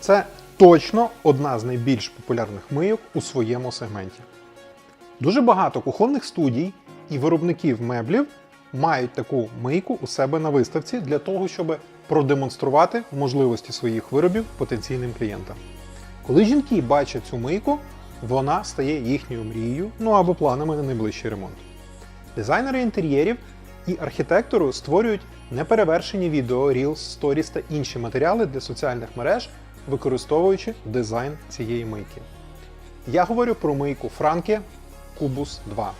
Це точно одна з найбільш популярних мийок у своєму сегменті. Дуже багато кухонних студій і виробників меблів мають таку мийку у себе на виставці для того, щоб продемонструвати можливості своїх виробів потенційним клієнтам. Коли жінки бачать цю мийку, вона стає їхньою мрією, ну або планами на найближчий ремонт. Дизайнери інтер'єрів і архітектору створюють неперевершені відео, Reels, Stories та інші матеріали для соціальних мереж, використовуючи дизайн цієї мийки. Я говорю про мийку Франки Cubus 2.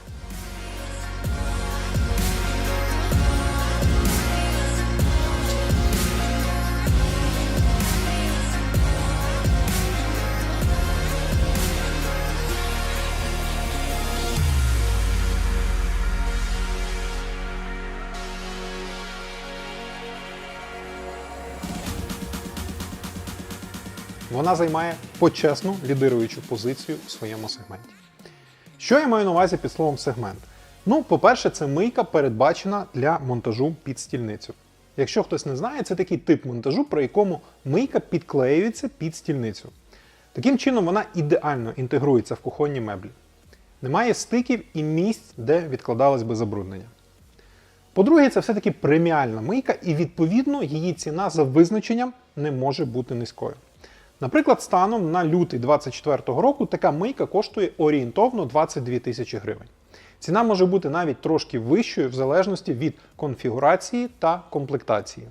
Вона займає почесну лідируючу позицію у своєму сегменті. Що я маю на увазі під словом сегмент? Ну, по-перше, це мийка передбачена для монтажу під стільницю. Якщо хтось не знає, це такий тип монтажу, при якому мийка підклеюється під стільницю. Таким чином, вона ідеально інтегрується в кухонні меблі. Немає стиків і місць, де відкладалось би забруднення. По-друге, це все-таки преміальна мийка, і відповідно її ціна за визначенням не може бути низькою. Наприклад, станом на лютий 2024 року така мийка коштує орієнтовно 22 тисячі гривень. Ціна може бути навіть трошки вищою в залежності від конфігурації та комплектації.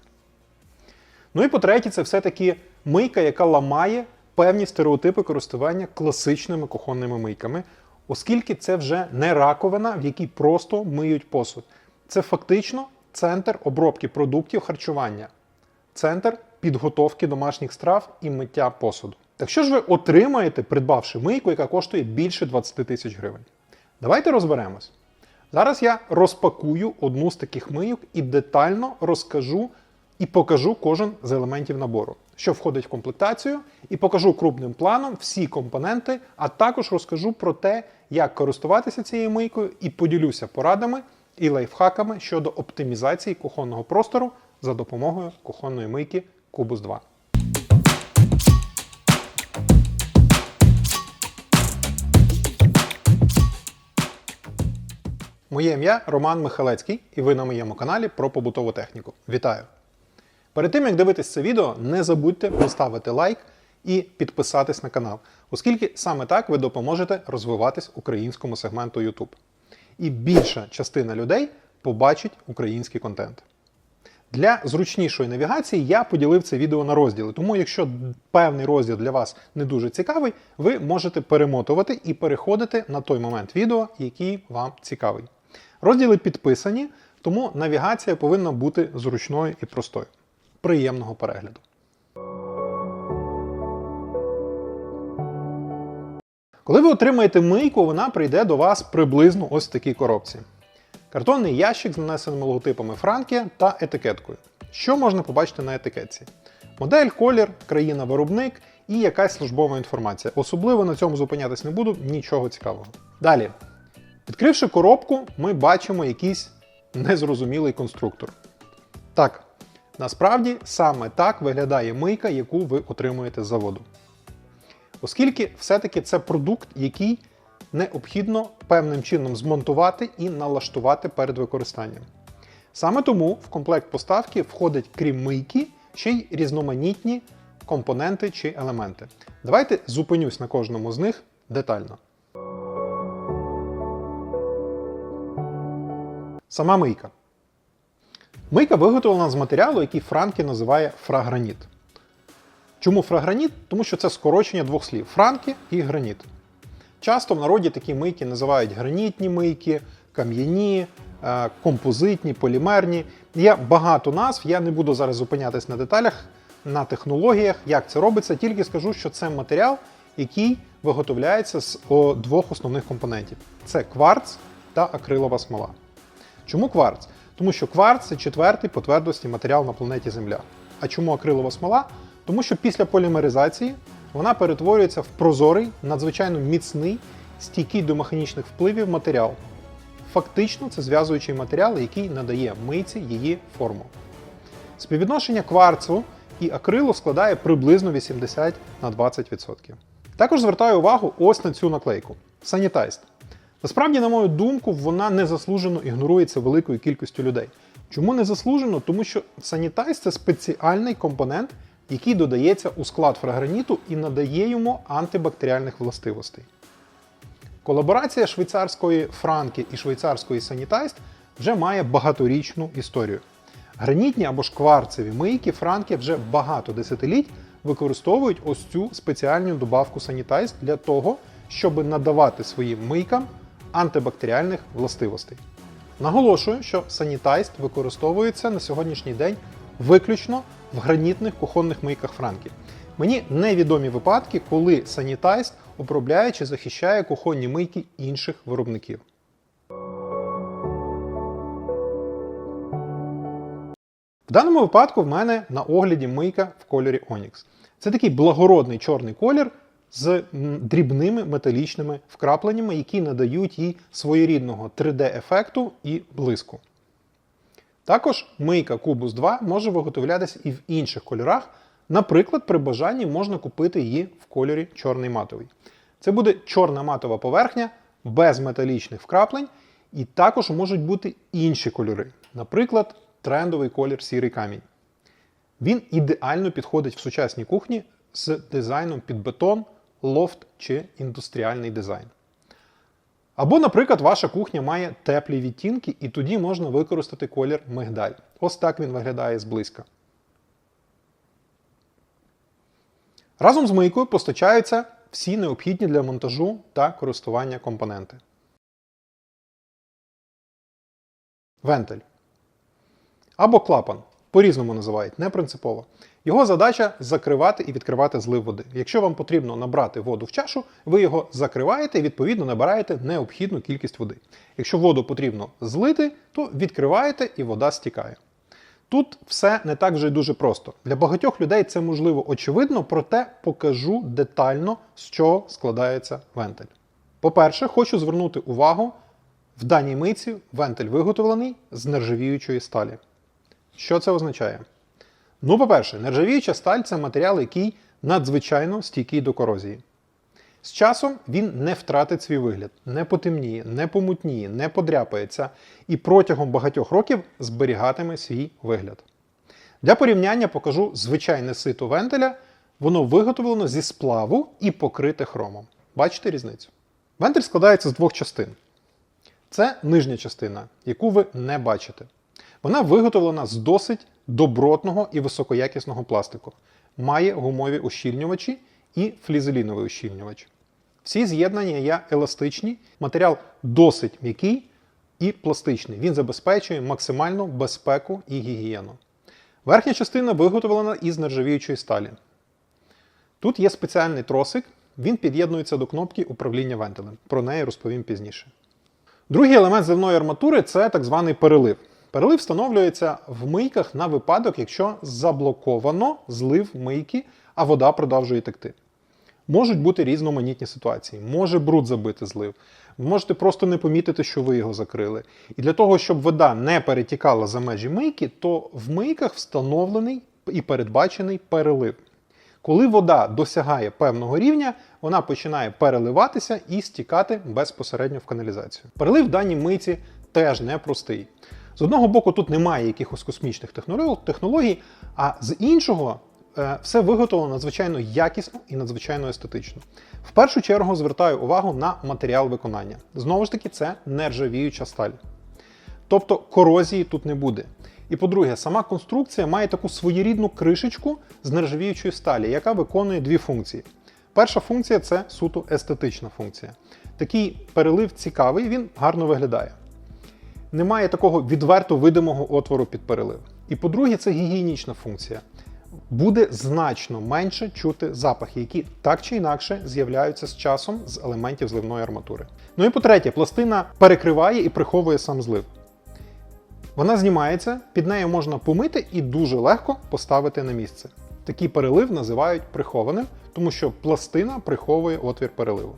Ну і по-третє, це все-таки мийка, яка ламає певні стереотипи користування класичними кухонними мийками, оскільки це вже не раковина, в якій просто миють посуд. Це фактично центр обробки продуктів харчування, центр підготовки домашніх страв і миття посуду. Так що ж ви отримаєте, придбавши мийку, яка коштує більше 20 тисяч гривень? Давайте розберемось. Зараз я розпакую одну з таких мийок і детально розкажу і покажу кожен з елементів набору, що входить в комплектацію, і покажу крупним планом всі компоненти, а також розкажу про те, як користуватися цією мийкою, і поділюся порадами і лайфхаками щодо оптимізації кухонного простору за допомогою кухонної мийки Cubus 2. Моє ім'я Роман Михалецький, і ви на моєму каналі про побутову техніку. Вітаю! Перед тим як дивитись це відео, не забудьте поставити лайк і підписатись на канал, оскільки саме так ви допоможете розвиватись українському сегменту YouTube. І більша частина людей побачить український контент. Для зручнішої навігації я поділив це відео на розділи, тому якщо певний розділ для вас не дуже цікавий, ви можете перемотувати і переходити на той момент відео, який вам цікавий. Розділи підписані, тому навігація повинна бути зручною і простою. Приємного перегляду! Коли ви отримаєте мийку, вона прийде до вас приблизно ось в такій коробці. Картонний ящик з нанесеними логотипами Франкі та етикеткою. Що можна побачити на етикетці? Модель, колір, країна-виробник і якась службова інформація. Особливо на цьому зупинятись не буду, нічого цікавого. Далі, відкривши коробку, ми бачимо якийсь незрозумілий конструктор. Так, насправді саме так виглядає мийка, яку ви отримуєте з заводу. Оскільки все-таки це продукт, який необхідно певним чином змонтувати і налаштувати перед використанням. Саме тому в комплект поставки входить, крім мийки, ще й різноманітні компоненти чи елементи. Давайте зупинюсь на кожному з них детально. Сама мийка. Мийка виготовлена з матеріалу, який Франкі називає фраграніт. Чому фраграніт? Тому що це скорочення двох слів франкі і граніт. Часто в народі такі мийки називають гранітні мийки, кам'яні, е, композитні, полімерні. Є багато назв, я не буду зараз зупинятись на деталях, на технологіях, як це робиться, тільки скажу, що це матеріал, який виготовляється з двох основних компонентів: це кварц та акрилова смола. Чому кварц? Тому що кварц це четвертий по твердості матеріал на планеті Земля. А чому акрилова смола? Тому що після полімеризації вона перетворюється в прозорий, надзвичайно міцний, стійкий до механічних впливів матеріал. Фактично, це зв'язуючий матеріал, який надає мийці її форму. Співвідношення кварцу і акрилу складає приблизно 80 на 20%. Також звертаю увагу ось на цю наклейку Sanitized. Насправді, на мою думку, вона незаслужено ігнорується великою кількістю людей. Чому незаслужено? Тому що Sanitize – це спеціальний компонент, який додається у склад фраграніту і надає йому антибактеріальних властивостей. Колаборація швейцарської франки і швейцарської Sanitized вже має багаторічну історію. Гранітні або ж кварцеві мийки франки вже багато десятиліть використовують ось цю спеціальну добавку Sanitize для того, щоб надавати своїм мийкам антибактеріальних властивостей. Наголошую, що Sanitize використовується на сьогоднішній день виключно в гранітних кухонних мийках франки. Мені невідомі випадки, коли Sanitize обробляє чи захищає кухонні мийки інших виробників. В даному випадку в мене на огляді мийка в кольорі Onyx. Це такий благородний чорний колір з дрібними металічними вкрапленнями, які надають їй своєрідного 3D-ефекту і блиску. Також мийка Cubus 2 може виготовлятися і в інших кольорах. Наприклад, при бажанні можна купити її в кольорі чорний матовий. Це буде чорна матова поверхня без металічних вкраплень, і також можуть бути інші кольори. Наприклад, трендовий колір сірий камінь. Він ідеально підходить в сучасній кухні з дизайном під бетон, лофт чи індустріальний дизайн. Або, наприклад, ваша кухня має теплі відтінки, і тоді можна використати колір мигдаль. Ось так він виглядає зблизька. Разом з мийкою постачаються всі необхідні для монтажу та користування компоненти. Вентиль або клапан. По-різному називають, не принципово. Його задача закривати і відкривати злив води. Якщо вам потрібно набрати воду в чашу, ви його закриваєте і відповідно набираєте необхідну кількість води. Якщо воду потрібно злити, то відкриваєте і вода стікає. Тут все не так вже й дуже просто. Для багатьох людей це можливо очевидно, проте покажу детально, з чого складається вентиль. По-перше, хочу звернути увагу, в даній мийці вентиль виготовлений з нержавіючої сталі. Що це означає? Ну, по-перше, нержавіюча сталь це матеріал, який надзвичайно стійкий до корозії. З часом він не втратить свій вигляд, не потемніє, не помутніє, не подряпається і протягом багатьох років зберігатиме свій вигляд. Для порівняння покажу звичайне сито вентиля. Воно виготовлено зі сплаву і покрите хромом. Бачите різницю? Вентиль складається з двох частин. Це нижня частина, яку ви не бачите. Вона виготовлена з досить добротного і високоякісного пластику. Має гумові ущільнювачі і флізеліновий ущільнювач. Всі з'єднання є еластичні, матеріал досить м'який і пластичний. Він забезпечує максимальну безпеку і гігієну. Верхня частина виготовлена із нержавіючої сталі. Тут є спеціальний тросик, він під'єднується до кнопки управління вентилем. Про неї розповім пізніше. Другий елемент зливної арматури це так званий перелив. Перелив встановлюється в мийках на випадок, якщо заблоковано злив мийки, а вода продовжує текти. Можуть бути різноманітні ситуації. Може бруд забити злив. Ви можете просто не помітити, що ви його закрили. І для того, щоб вода не перетікала за межі мийки, то в мийках встановлений і передбачений перелив. Коли вода досягає певного рівня, вона починає переливатися і стікати безпосередньо в каналізацію. Перелив в даній мийці теж непростий. З одного боку, тут немає якихось космічних технологій, а з іншого е, все виготовлено надзвичайно якісно і надзвичайно естетично. В першу чергу звертаю увагу на матеріал виконання. Знову ж таки, це нержавіюча сталь. Тобто корозії тут не буде. І по-друге, сама конструкція має таку своєрідну кришечку з нержавіючої сталі, яка виконує дві функції. Перша функція це суто естетична функція. Такий перелив цікавий, він гарно виглядає. Немає такого відверто видимого отвору під перелив. І по-друге, це гігієнічна функція. Буде значно менше чути запахи, які так чи інакше з'являються з часом з елементів зливної арматури. Ну і по-третє, пластина перекриває і приховує сам злив. Вона знімається, під нею можна помити і дуже легко поставити на місце. Такий перелив називають прихованим, тому що пластина приховує отвір переливу.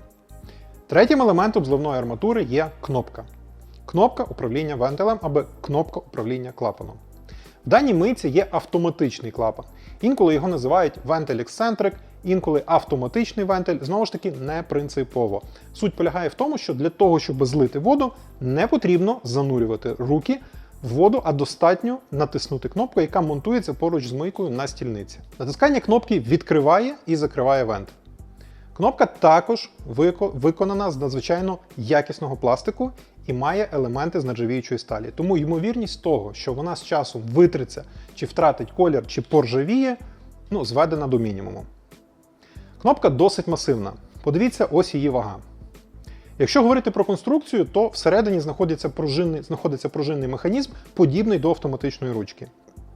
Третім елементом зливної арматури є кнопка. Кнопка управління вентилем або кнопка управління клапаном. В даній мийці є автоматичний клапан. Інколи його називають вентиль ексцентрик, інколи автоматичний вентиль. Знову ж таки, не принципово. Суть полягає в тому, що для того, щоб злити воду, не потрібно занурювати руки в воду, а достатньо натиснути кнопку, яка монтується поруч з мийкою на стільниці. Натискання кнопки відкриває і закриває вентиль. Кнопка також виконана з надзвичайно якісного пластику і має елементи з нержавіючої сталі. Тому ймовірність того, що вона з часом витриться, чи втратить колір, чи поржавіє, ну, зведена до мінімуму. Кнопка досить масивна. Подивіться, ось її вага. Якщо говорити про конструкцію, то всередині знаходиться пружинний, знаходиться пружинний механізм, подібний до автоматичної ручки.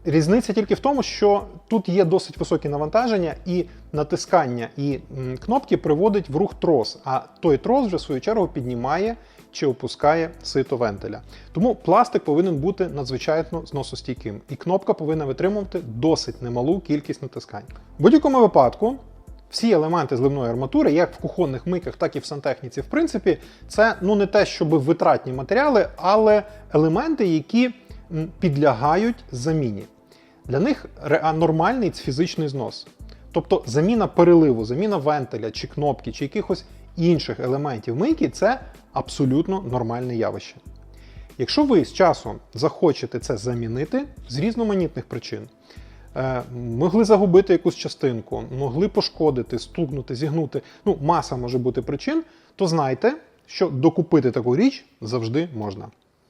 Різниця тільки в тому, що тут є досить високі навантаження, і натискання і кнопки приводить в рух трос, а той трос вже в свою чергу піднімає чи опускає сито вентиля. Тому пластик повинен бути надзвичайно зносостійким, і кнопка повинна витримувати досить немалу кількість натискань. В будь-якому випадку. Всі елементи зливної арматури, як в кухонних мийках, так і в сантехніці, в принципі, це ну не те, щоб витратні матеріали, але елементи, які підлягають заміні. Для них нормальний фізичний знос. Тобто заміна переливу, заміна вентиля чи кнопки, чи якихось інших елементів мийки це абсолютно нормальне явище. Якщо ви з часом захочете це замінити з різноманітних причин, е, могли загубити якусь частинку, могли пошкодити, стукнути, зігнути, ну, маса може бути причин, то знайте, що докупити таку річ завжди можна.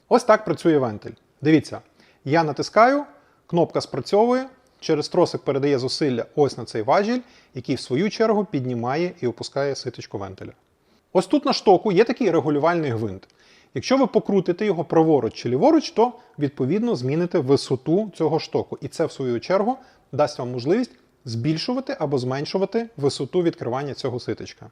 Ось так працює вентиль. Дивіться, я натискаю, кнопка спрацьовує, через тросик передає зусилля ось на цей важіль, який в свою чергу піднімає і опускає ситочку вентиля. Ось тут на штоку є такий регулювальний гвинт. Якщо ви покрутите його праворуч чи ліворуч, то відповідно зміните висоту цього штоку. І це, в свою чергу, дасть вам можливість збільшувати або зменшувати висоту відкривання цього ситочка.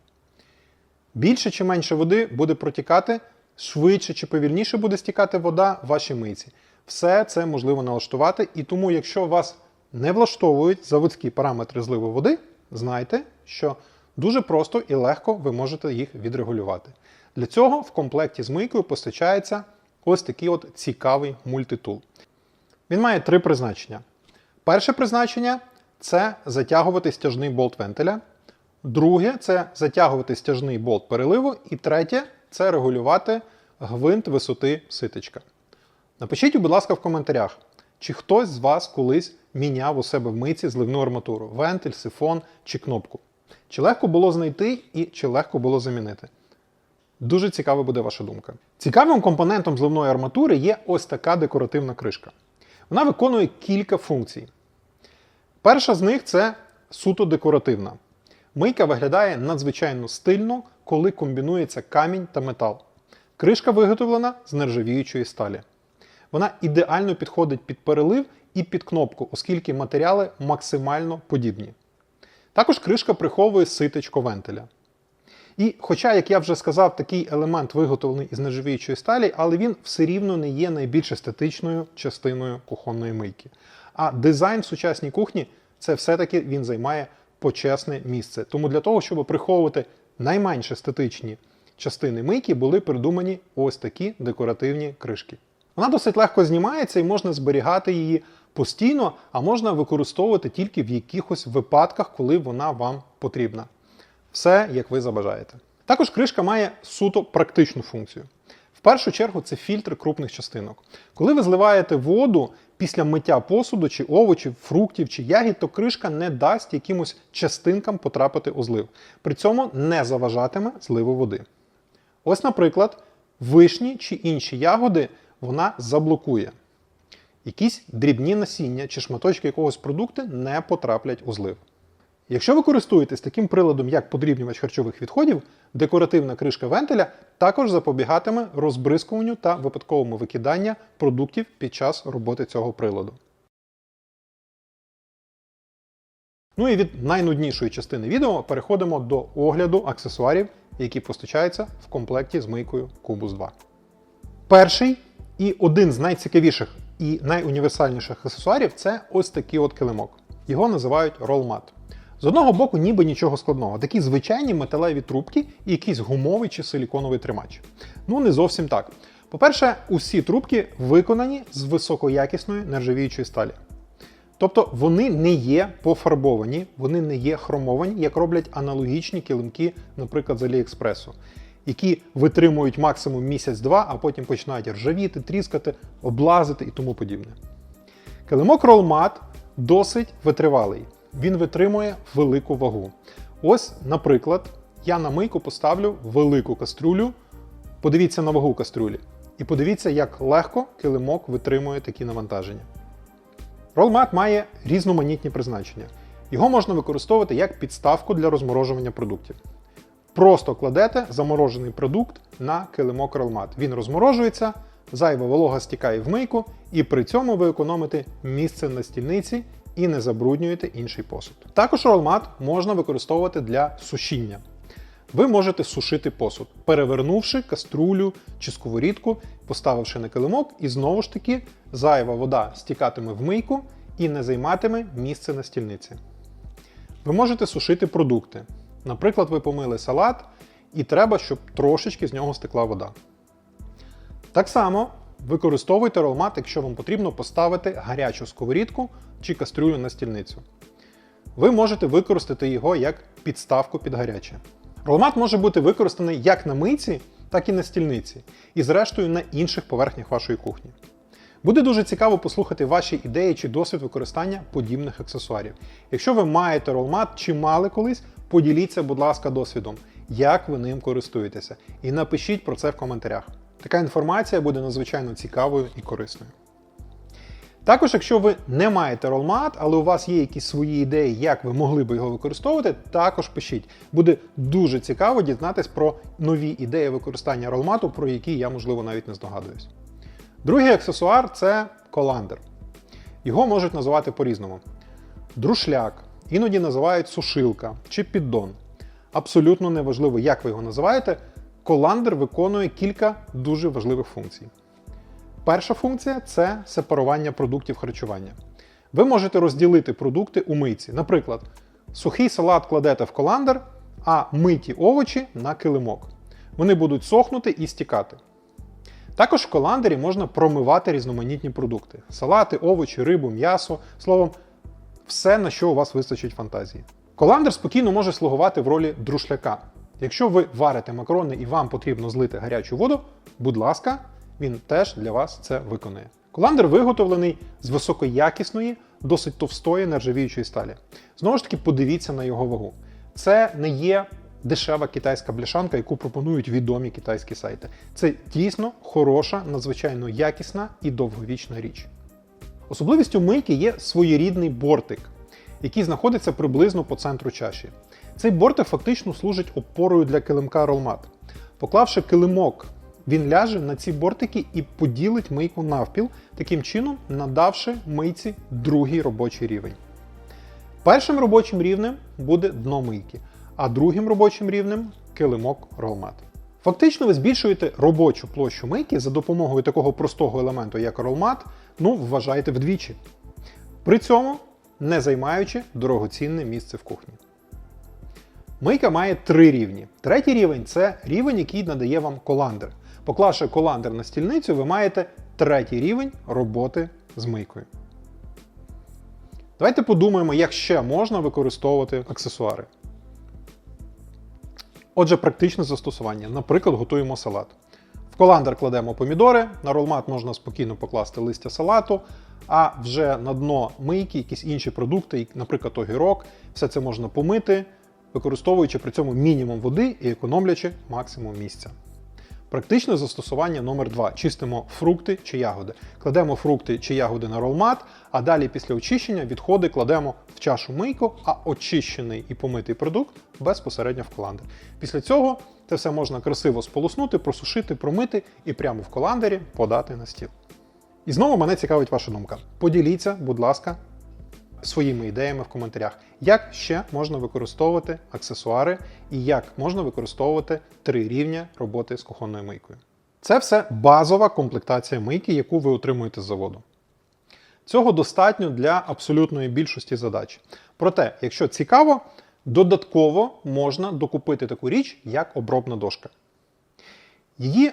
Більше чи менше води буде протікати, швидше чи повільніше буде стікати вода в вашій мийці. Все це можливо налаштувати, і тому, якщо вас не влаштовують заводські параметри зливу води, знайте, що дуже просто і легко ви можете їх відрегулювати. Для цього в комплекті з мийкою постачається ось такий от цікавий мультитул. Він має три призначення. Перше призначення це затягувати стяжний болт вентиля. Друге це затягувати стяжний болт переливу. І третє це регулювати гвинт висоти ситочка. Напишіть, будь ласка, в коментарях, чи хтось з вас колись міняв у себе в мийці зливну арматуру, вентиль, сифон чи кнопку. Чи легко було знайти і чи легко було замінити? Дуже цікава буде ваша думка. Цікавим компонентом зливної арматури є ось така декоративна кришка. Вона виконує кілька функцій. Перша з них це суто декоративна. Мийка виглядає надзвичайно стильно, коли комбінується камінь та метал. Кришка виготовлена з нержавіючої сталі. Вона ідеально підходить під перелив і під кнопку, оскільки матеріали максимально подібні. Також кришка приховує ситечко вентиля. І хоча, як я вже сказав, такий елемент виготовлений із нержавіючої сталі, але він все рівно не є найбільш естетичною частиною кухонної мийки. А дизайн в сучасній кухні це все-таки він займає почесне місце. Тому для того, щоб приховувати найменш естетичні частини мийки, були придумані ось такі декоративні кришки. Вона досить легко знімається і можна зберігати її постійно, а можна використовувати тільки в якихось випадках, коли вона вам потрібна. Все, як ви забажаєте. Також кришка має суто практичну функцію. В першу чергу це фільтр крупних частинок. Коли ви зливаєте воду після миття посуду, чи овочів, фруктів чи ягід, то кришка не дасть якимось частинкам потрапити у злив. При цьому не заважатиме зливу води. Ось, наприклад, вишні чи інші ягоди вона заблокує. Якісь дрібні насіння чи шматочки якогось продукту не потраплять у злив. Якщо ви користуєтесь таким приладом, як подрібнювач харчових відходів, декоративна кришка вентиля також запобігатиме розбризкуванню та випадковому викиданню продуктів під час роботи цього приладу. Ну і від найнуднішої частини відео переходимо до огляду аксесуарів, які постачаються в комплекті з мийкою Cubus 2. Перший і один з найцікавіших і найуніверсальніших аксесуарів це ось такий от килимок. Його називають ролмат. З одного боку, ніби нічого складного, такі звичайні металеві трубки і якийсь гумовий чи силіконовий тримач. Ну, не зовсім так. По-перше, усі трубки виконані з високоякісної нержавіючої сталі. Тобто вони не є пофарбовані, вони не є хромовані, як роблять аналогічні килимки, наприклад, з Аліекспресу, які витримують максимум місяць-два, а потім починають ржавіти, тріскати, облазити і тому подібне. Килимок Rollmat досить витривалий. Він витримує велику вагу. Ось, наприклад, я на мийку поставлю велику каструлю. Подивіться на вагу каструлі. І подивіться, як легко килимок витримує такі навантаження. Ролмат має різноманітні призначення. Його можна використовувати як підставку для розморожування продуктів. Просто кладете заморожений продукт на килимок ролмат. Він розморожується, зайва волога стікає в мийку, і при цьому ви економите місце на стільниці і не забруднюєте інший посуд. Також ролмат можна використовувати для сушіння. Ви можете сушити посуд, перевернувши каструлю чи сковорідку, поставивши на килимок, і знову ж таки зайва вода стікатиме в мийку і не займатиме місце на стільниці. Ви можете сушити продукти. Наприклад, ви помили салат, і треба, щоб трошечки з нього стекла вода. Так само використовуйте ролмат, якщо вам потрібно поставити гарячу сковорідку чи кастрюлю на стільницю. Ви можете використати його як підставку під гаряче. Ролмат може бути використаний як на мийці, так і на стільниці, і зрештою на інших поверхнях вашої кухні. Буде дуже цікаво послухати ваші ідеї чи досвід використання подібних аксесуарів. Якщо ви маєте ролмат чи мали колись, поділіться, будь ласка, досвідом, як ви ним користуєтеся, і напишіть про це в коментарях. Така інформація буде надзвичайно цікавою і корисною. Також, якщо ви не маєте ролмат, але у вас є якісь свої ідеї, як ви могли би його використовувати, також пишіть. Буде дуже цікаво дізнатись про нові ідеї використання ролмату, про які я, можливо, навіть не здогадуюсь. Другий аксесуар це коландр. Його можуть називати по-різному: друшляк, іноді називають сушилка чи піддон. Абсолютно неважливо, як ви його називаєте. Коландр виконує кілька дуже важливих функцій. Перша функція це сепарування продуктів харчування. Ви можете розділити продукти у мийці. Наприклад, сухий салат кладете в коландр, а миті овочі на килимок. Вони будуть сохнути і стікати. Також в коландері можна промивати різноманітні продукти: салати, овочі, рибу, м'ясо, словом, все, на що у вас вистачить фантазії. Коландр спокійно може слугувати в ролі друшляка. Якщо ви варите макарони і вам потрібно злити гарячу воду, будь ласка, він теж для вас це виконує. Коландр виготовлений з високоякісної, досить товстої нержавіючої сталі. Знову ж таки, подивіться на його вагу. Це не є дешева китайська бляшанка, яку пропонують відомі китайські сайти. Це дійсно хороша, надзвичайно якісна і довговічна річ. Особливістю мийки є своєрідний бортик, який знаходиться приблизно по центру чаші. Цей бортик фактично служить опорою для килимка ролмат. Поклавши килимок, він ляже на ці бортики і поділить мийку навпіл, таким чином надавши мийці другий робочий рівень. Першим робочим рівнем буде дно мийки, а другим робочим рівнем килимок ролмат. Фактично, ви збільшуєте робочу площу мийки за допомогою такого простого елементу, як ролмат, ну, вважайте вдвічі. При цьому не займаючи дорогоцінне місце в кухні. Мийка має три рівні. Третій рівень це рівень, який надає вам коландр. Поклавши коландр на стільницю, ви маєте третій рівень роботи з мийкою. Давайте подумаємо, як ще можна використовувати аксесуари. Отже, практичне застосування. Наприклад, готуємо салат. В коландр кладемо помідори, на ролмат можна спокійно покласти листя салату, а вже на дно мийки якісь інші продукти, наприклад, огірок, все це можна помити, використовуючи при цьому мінімум води і економлячи максимум місця. Практичне застосування номер 2 Чистимо фрукти чи ягоди. Кладемо фрукти чи ягоди на ролмат, а далі після очищення відходи кладемо в чашу мийку, а очищений і помитий продукт безпосередньо в коландр. Після цього це все можна красиво сполоснути, просушити, промити і прямо в коландері подати на стіл. І знову мене цікавить ваша думка. Поділіться, будь ласка, своїми ідеями в коментарях, як ще можна використовувати аксесуари і як можна використовувати три рівня роботи з кухонною мийкою. Це все базова комплектація мийки, яку ви отримуєте з заводу. Цього достатньо для абсолютної більшості задач. Проте, якщо цікаво, додатково можна докупити таку річ, як обробна дошка. Її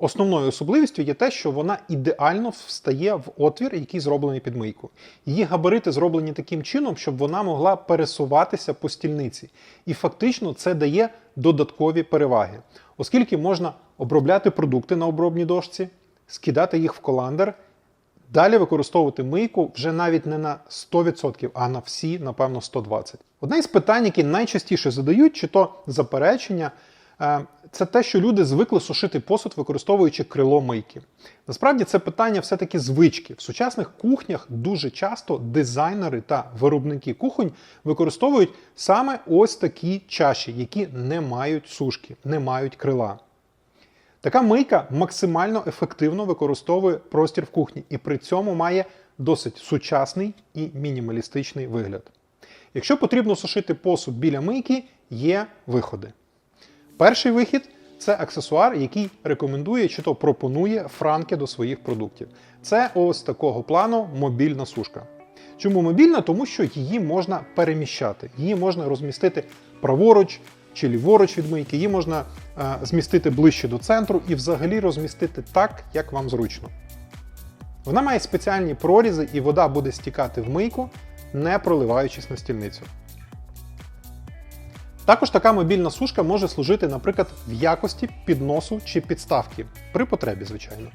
Основною особливістю є те, що вона ідеально встає в отвір, який зроблений під мийку. Її габарити зроблені таким чином, щоб вона могла пересуватися по стільниці. І фактично це дає додаткові переваги, оскільки можна обробляти продукти на обробній дошці, скидати їх в коландер, далі використовувати мийку вже навіть не на 100%, а на всі, напевно, 120%. Одне із питань, які найчастіше задають, чи то заперечення. Е, Це те, що люди звикли сушити посуд, використовуючи крило мийки. Насправді це питання все-таки звички. В сучасних кухнях дуже часто дизайнери та виробники кухонь використовують саме ось такі чаші, які не мають сушки, не мають крила. Така мийка максимально ефективно використовує простір в кухні і при цьому має досить сучасний і мінімалістичний вигляд. Якщо потрібно сушити посуд біля мийки, є виходи. Перший вихід це аксесуар, який рекомендує чи то пропонує франки до своїх продуктів. Це ось такого плану мобільна сушка. Чому мобільна? Тому що її можна переміщати, її можна розмістити праворуч чи ліворуч від мийки, її можна е, змістити ближче до центру і взагалі розмістити так, як вам зручно. Вона має спеціальні прорізи, і вода буде стікати в мийку, не проливаючись на стільницю. Також така мобільна сушка може служити, наприклад, в якості підносу чи підставки, при потребі, звичайно.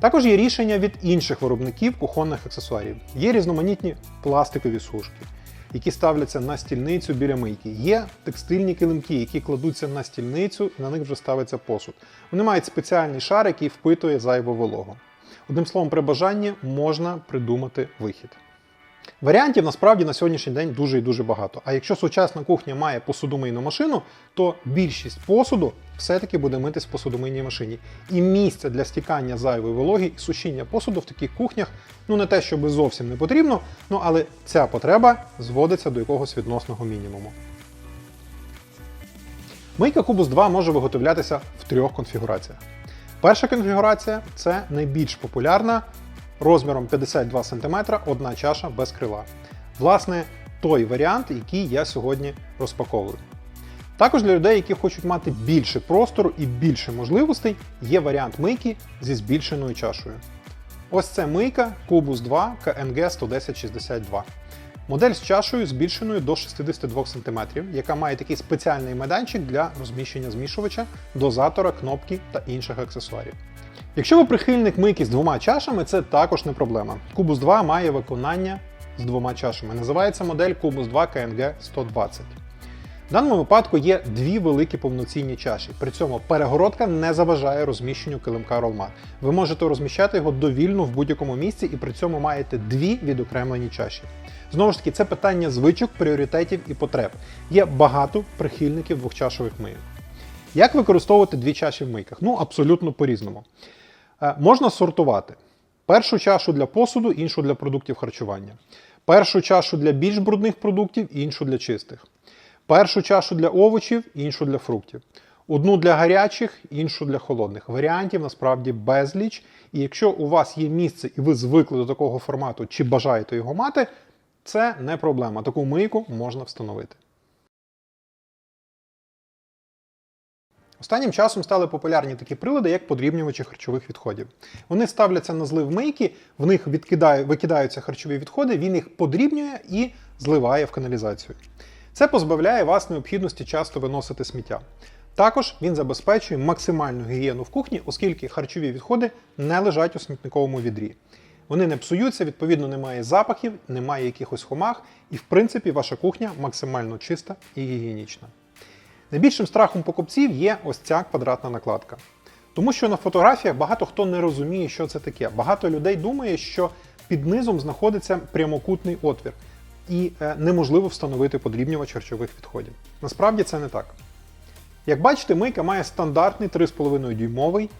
Також є рішення від інших виробників кухонних аксесуарів. Є різноманітні пластикові сушки, які ставляться на стільницю біля мийки. Є текстильні килимки, які кладуться на стільницю і на них вже ставиться посуд. Вони мають спеціальний шар, який впитує зайву вологу. Одним словом, при бажанні можна придумати вихід. Варіантів насправді на сьогоднішній день дуже і дуже багато. А якщо сучасна кухня має посудомийну машину, то більшість посуду все-таки буде митись в посудомийній машині. І місця для стікання зайвої вологи і сушіння посуду в таких кухнях, ну не те, щоб зовсім не потрібно, ну але ця потреба зводиться до якогось відносного мінімуму. Мийка Cubus 2 може виготовлятися в трьох конфігураціях. Перша конфігурація це найбільш популярна розміром 52 см одна чаша без крила. Власне, той варіант, який я сьогодні розпаковую. Також для людей, які хочуть мати більше простору і більше можливостей, є варіант мийки зі збільшеною чашею. Ось це мийка Cubus 2 KNG 11062. Модель з чашею збільшеною до 62 см, яка має такий спеціальний майданчик для розміщення змішувача, дозатора, кнопки та інших аксесуарів. Якщо ви прихильник мийки з двома чашами, це також не проблема. Cubus 2 має виконання з двома чашами. Називається модель Cubus 2 KNG 120. В даному випадку є дві великі повноцінні чаші. При цьому перегородка не заважає розміщенню килимка Rollmat. Ви можете розміщати його довільно в будь-якому місці і при цьому маєте дві відокремлені чаші. Знову ж таки, це питання звичок, пріоритетів і потреб. Є багато прихильників двохчашових мийок. Як використовувати дві чаші в мийках? Ну, абсолютно по-різному. Е, Можна сортувати. Першу чашу для посуду, іншу для продуктів харчування. Першу чашу для більш брудних продуктів, іншу для чистих. Першу чашу для овочів, іншу для фруктів. Одну для гарячих, іншу для холодних. Варіантів насправді безліч. І якщо у вас є місце і ви звикли до такого формату, чи бажаєте його мати, це не проблема. Таку мийку можна встановити. Останнім часом стали популярні такі прилади, як подрібнювачі харчових відходів. Вони ставляться на злив мийки, в них викидаються харчові відходи, він їх подрібнює і зливає в каналізацію. Це позбавляє вас необхідності часто виносити сміття. Також він забезпечує максимальну гігієну в кухні, оскільки харчові відходи не лежать у смітниковому відрі. Вони не псуються, відповідно, немає запахів, немає якихось хомах, і в принципі ваша кухня максимально чиста і гігієнічна. Найбільшим страхом покупців є ось ця квадратна накладка. Тому що на фотографіях багато хто не розуміє, що це таке. Багато людей думає, що під низом знаходиться прямокутний отвір, і е, неможливо встановити подрібнювач харчових відходів. Насправді це не так. Як бачите, мийка має стандартний 3,5 дюймовий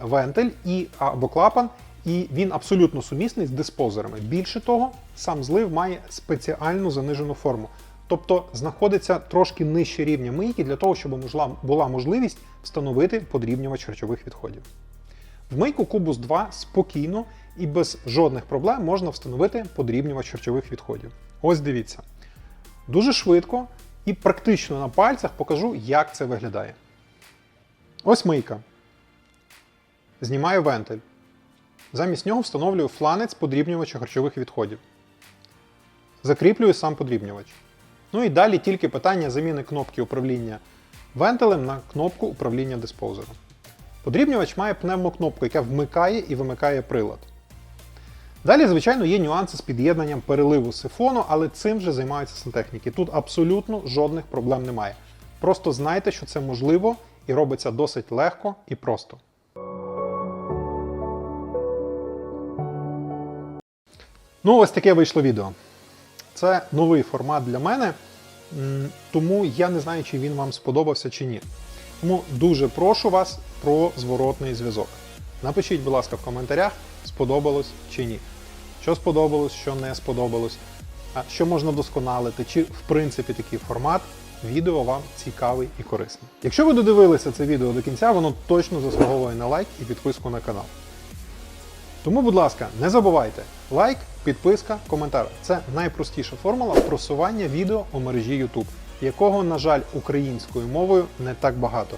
вентиль і, або клапан, і він абсолютно сумісний з диспозерами. Більше того, сам злив має спеціальну занижену форму. Тобто знаходиться трошки нижче рівня мийки для того, щоб була можливість встановити подрібнювач харчових відходів. В мийку Cubus 2 спокійно і без жодних проблем можна встановити подрібнювач харчових відходів. Ось дивіться. Дуже швидко і практично на пальцях покажу, як це виглядає. Ось мийка. знімаю вентиль. Замість нього встановлюю фланець подрібнювача харчових відходів. Закріплюю сам подрібнювач. Ну і далі тільки питання заміни кнопки управління вентилем на кнопку управління диспоузером. Подрібнювач має пневмокнопку, яка вмикає і вимикає прилад. Далі, звичайно, є нюанси з під'єднанням переливу сифону, але цим вже займаються сантехніки. Тут абсолютно жодних проблем немає. Просто знайте, що це можливо і робиться досить легко і просто. Ну, ось таке вийшло відео. Це новий формат для мене, тому я не знаю, чи він вам сподобався чи ні. Тому дуже прошу вас про зворотний зв'язок. Напишіть, будь ласка, в коментарях, сподобалось чи ні. Що сподобалось, що не сподобалось, що можна досконалити, чи в принципі такий формат відео вам цікавий і корисний. Якщо ви додивилися це відео до кінця, воно точно заслуговує на лайк і підписку на канал. Тому, будь ласка, не забувайте лайк, підписка, коментар. Це найпростіша формула просування відео у мережі YouTube, якого, на жаль, українською мовою не так багато.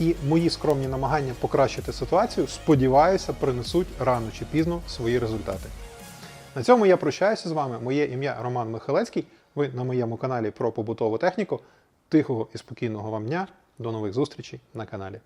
І мої скромні намагання покращити ситуацію, сподіваюся, принесуть рано чи пізно свої результати. На цьому я прощаюся з вами. Моє ім'я Роман Михайлецький. Ви на моєму каналі про побутову техніку. Тихого і спокійного вам дня. До нових зустрічей на каналі.